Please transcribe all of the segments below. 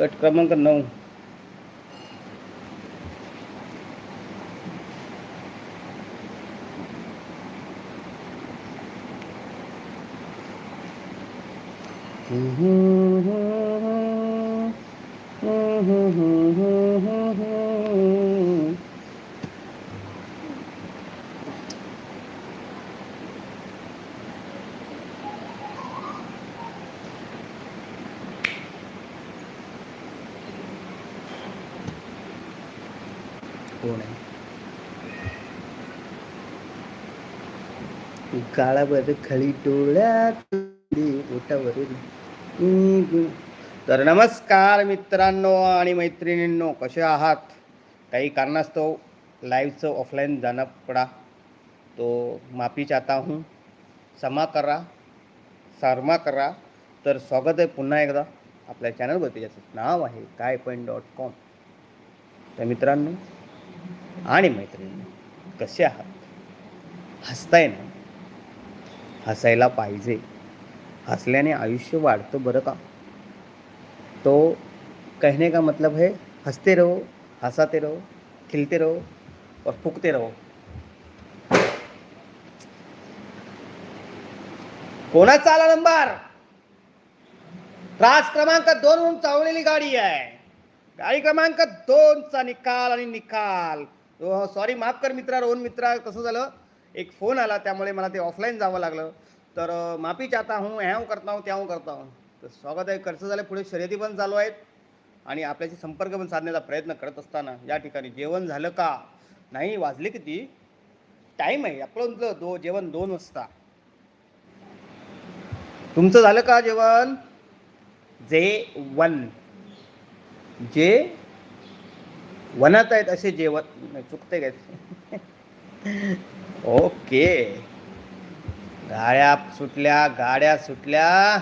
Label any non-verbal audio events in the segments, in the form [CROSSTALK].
गट क्रमांक नऊ कोण आहे? काळावर खळी डोळ्यात ओटावरील तर नमस्कार मित्रांनो आणि मैत्रिणींनो कसे आहात? काही कारणास्तव लाईव्हचं ऑफलाईन जाणं पडा. तो माफी चाहता हूँ. क्षमा करा. शर्मा करा. तर स्वागत आहे पुन्हा एकदा आपल्या चॅनलवरती ज्याचं नाव आहे काय पॉईंट डॉट कॉम तर मित्रांनो आणि मैत्रिणी कसे आहात? हसताय ना? हसायला पाहिजे. हसल्याने आयुष्य वाढतं बरं का? तो कहने का मतलब है हंसते रहो हंसाते रहो खिलते रहो और फुकते रहो. कोणाचा आला नंबर? त्रास क्रमांक दोन चावलेली गाडी आहे. गाडी क्रमांक दोनचा निकाल आणि निकाल. सॉरी माफ कर मित्रा रोहन मित्रा कसं झालं? एक फोन आला त्यामुळे मला ते ऑफलाईन जावं लागलं. तर माफी चाहता हूँ ह्याव करता हूँ त्याव करता हूँ. तर स्वागत आहे कसं झालं पुढे शर्यती पण चालू आहेत. आणि आपल्याशी संपर्क पण साधण्याचा प्रयत्न करत असताना या ठिकाणी जेवण झालं का? नाही वाजले किती? टाईम आहे आपलं दो जेवण दोन वाजता. तुमचं झालं का जेवण? जे वन. जे वनात आहेत असे जेवण नाही, चुकते काय? [LAUGHS] ओके. गाड्या सुटल्या गाड्या सुटल्या.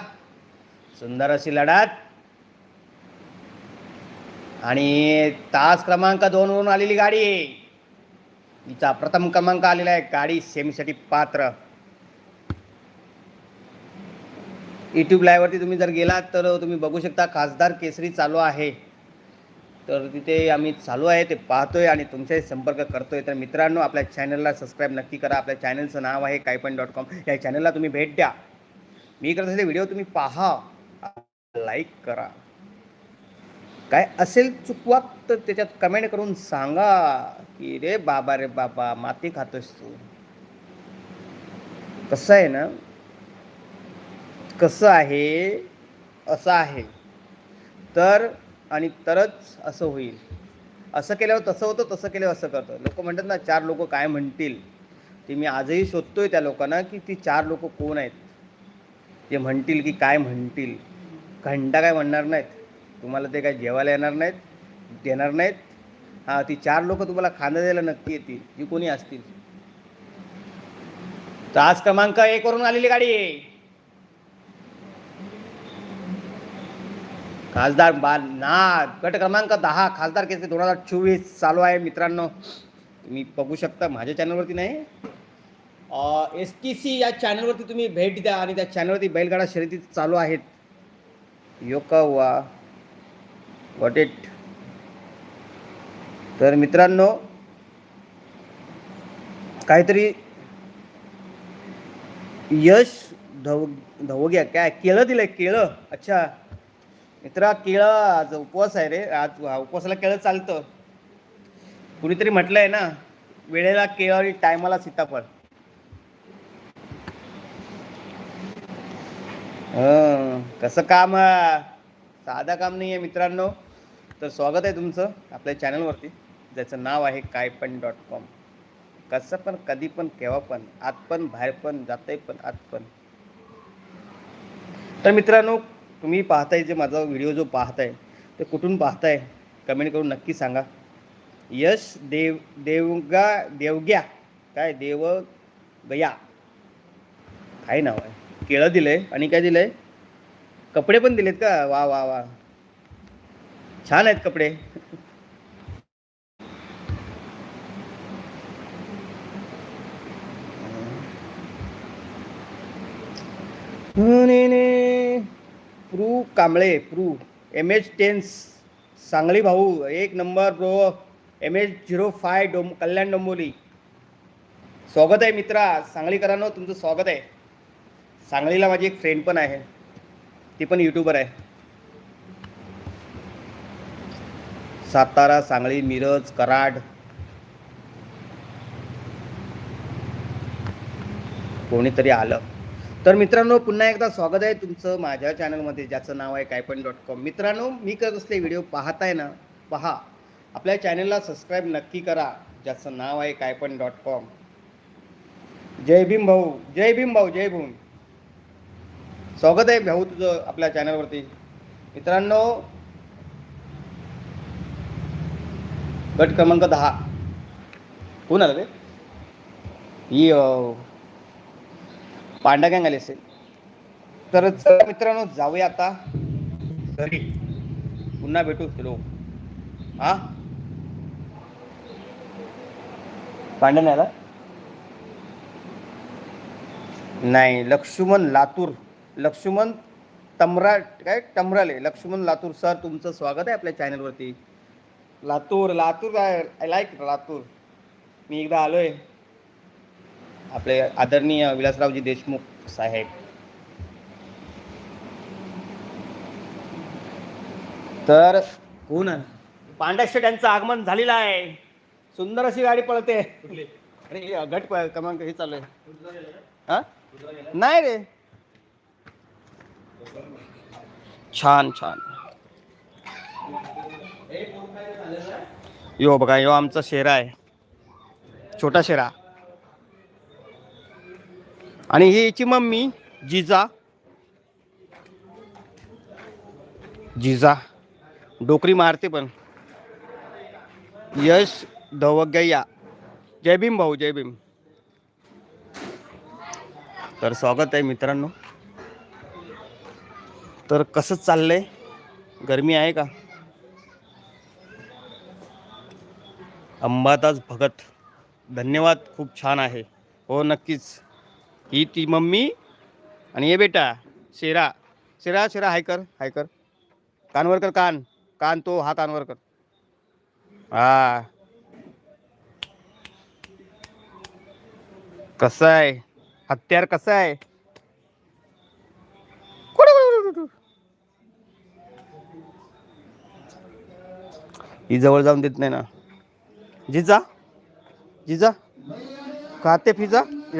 सुंदर अशी लढत. आणि तास क्रमांक दोन वरून आलेली गाडी. हिचा प्रथम क्रमांक आलेला आहे गाडी सेमीसाठी पात्र. युट्यूब लाईव्हवरती तुम्ही जर गेलात तर तुम्ही बघू शकता खासदार केसरी चालू आहे. तर तिथे आम्ही चालू आहे ते पाहतोय आणि तुमच्याशी संपर्क करतोय. तर मित्रांनो आपल्या चॅनलला सबस्क्राईब नक्की करा. आपल्या चॅनलचं नाव आहे काय पण डॉट कॉम या चॅनलला तुम्ही भेट द्या. मी करत असलेले व्हिडिओ तुम्ही पहा. लाईक करा. काय असेल चुकवा तर त्याच्यात कमेंट करून सांगा. की रे बाबा रे बाबा माती खातोस तू. कसं आहे ना? कसं आहे? असं आहे. तर आणि तरच असं होईल. असं केल्यावर तसं होतं तसं केल्यावर असं करतं. लोक म्हणतात ना चार लोक काय म्हणतील? ते मी आजही शोधतो आहे त्या लोकांना की ती चार लोक कोण आहेत? जे म्हणतील की काय म्हणतील? घंटा काय म्हणणार नाहीत. तुम्हाला ते काय जेवायला येणार नाहीत? देणार नाहीत? हां ती चार लोक तुम्हाला खांदा द्यायला नक्की येतील. जी कोणी असतील? तर आज क्रमांक एक वरून आलेली गाडी. आहे खासदार बा ना गट क्रमांक दहा खासदार केस दोन हजार चोवीस चालू आहे. मित्रांनो तुम्ही बघू शकता माझ्या चॅनलवरती नाही. एस टी सी या चॅनलवरती तुम्ही भेट द्या आणि त्या चॅनलवरती बैलगाडा शर्यती चालू आहेत. योका वा वॉट इट तर मित्रांनो काहीतरी यश धव धवग्या काय केळं दिलंय केळं. अच्छा. मित्रा केळं आज उपवास आहे रे. आज उपवासाला केळं चालतं. कुणीतरी म्हटलंय ना वेळेला केळं आणि टायमाला सीताफळ. कसं काम साधा साधं काम नाही आहे मित्रांनो. तर स्वागत आहे तुमचं आपल्या चॅनलवरती. ज्याचं नाव आहे काय पण डॉट कॉम. कसं पण कधी पण केव्हा पण आत पण बाहेर पण जातंय पण आत पण. तर मित्रांनो तुम्ही पाहताय जे माझा व्हिडिओ जो पाहताय ते कुठून पाहताय? कमेंट करून नक्की सांगा. यश देव देवगा देवग्या काय देव गया काय नाव आहे? केळं दिलंय आणि काय दिलंय? कपडे पण दिलेत का? वा वा वा. छान आहेत कपडे. प्रू कांबळे प्रू. एम एच टेन्स सांगली भाऊ एक number bro. M H zero five dome Kalyan Dombivli स्वागत आहे मित्रा सांगलीकरांनो तुमचं स्वागत आहे. सांगलीला माझी एक फ्रेंड पण आहे. ती पण यूट्यूबर आहे. सातारा सांगली मिरज कराड. कोणीतरी आलं. तर मित्रांनो पुन्हा एकदा स्वागत आहे तुमचं माझ्या चॅनलमध्ये ज्याचं नाव आहे काय पण डॉट कॉम मित्रांनो मी करत असले व्हिडिओ पाहताय ना पहा. आपल्या चॅनलला सबस्क्राईब नक्की करा ज्याचं नाव आहे काय पण डॉट कॉम जय भीम भाऊ जय भीम भाऊ जय भीम. स्वागत आहे भाऊ तुझं आपल्या चॅनलवरती मित्रांनो गट क्रमांक दहा. कोण आलं रे? पांडा गँग असेल. तर चला मित्रांनो जाऊया आता. घरी पुन्हा भेटू हॅलो हा? पांडा नाही आला? नाही लक्ष्मण लातूर. लक्ष्मण तमरा काय? टमराले लक्ष्मण लातूर सर तुमचं स्वागत आहे आपल्या चॅनलवरती लातूर लातूर आय लाईक लातूर. मी एकदा आलोय. आपले आदरणीय विलासरावजी देशमुख साहेब. तर कोण पांड्या शेट यांचं आगमन झालेलं आहे. सुंदर अशी गाडी पळते. अरे गट प- क्रमांक हे चालू आहे. हा? नाही रे. छान छान. यो बघा यो आमचा शेरा आहे. छोटा शेरा. आणि ही याची मम्मी जिजा. जिजा. डोकरी मारते पण. यश धवगैया जय भीम भाऊ जय भीम. तर स्वागत आहे मित्रांनो. तर कसं चाललंय? गरमी आहे का? अंबादास भगत धन्यवाद. खूप छान आहे. हो नक्कीच. ही ती मम्मी आणि हे बेटा शेरा. शेरा शेरा हाय कर हाय कर. कानवर कर कान. कान तो हा कानवर कर. हा. कसं आहे? हत्यार कसं आहे? ही जवळ जाऊन देत नाही ना. जिजा. जिजा. खाते पिझ्झा [LAUGHS]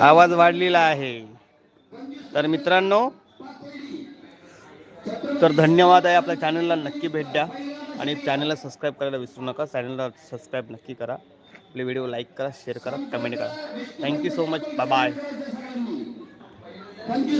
आवाज वाढलेला आहे. तर मित्रांनो तर धन्यवाद आहे आपल्या चॅनलला नक्की भेट द्या. आणि चॅनलला सबस्क्राईब करायला विसरू नका. चॅनलला सबस्क्राईब नक्की करा. आपले व्हिडिओ लाईक करा शेअर करा कमेंट करा. Thank you so much bye bye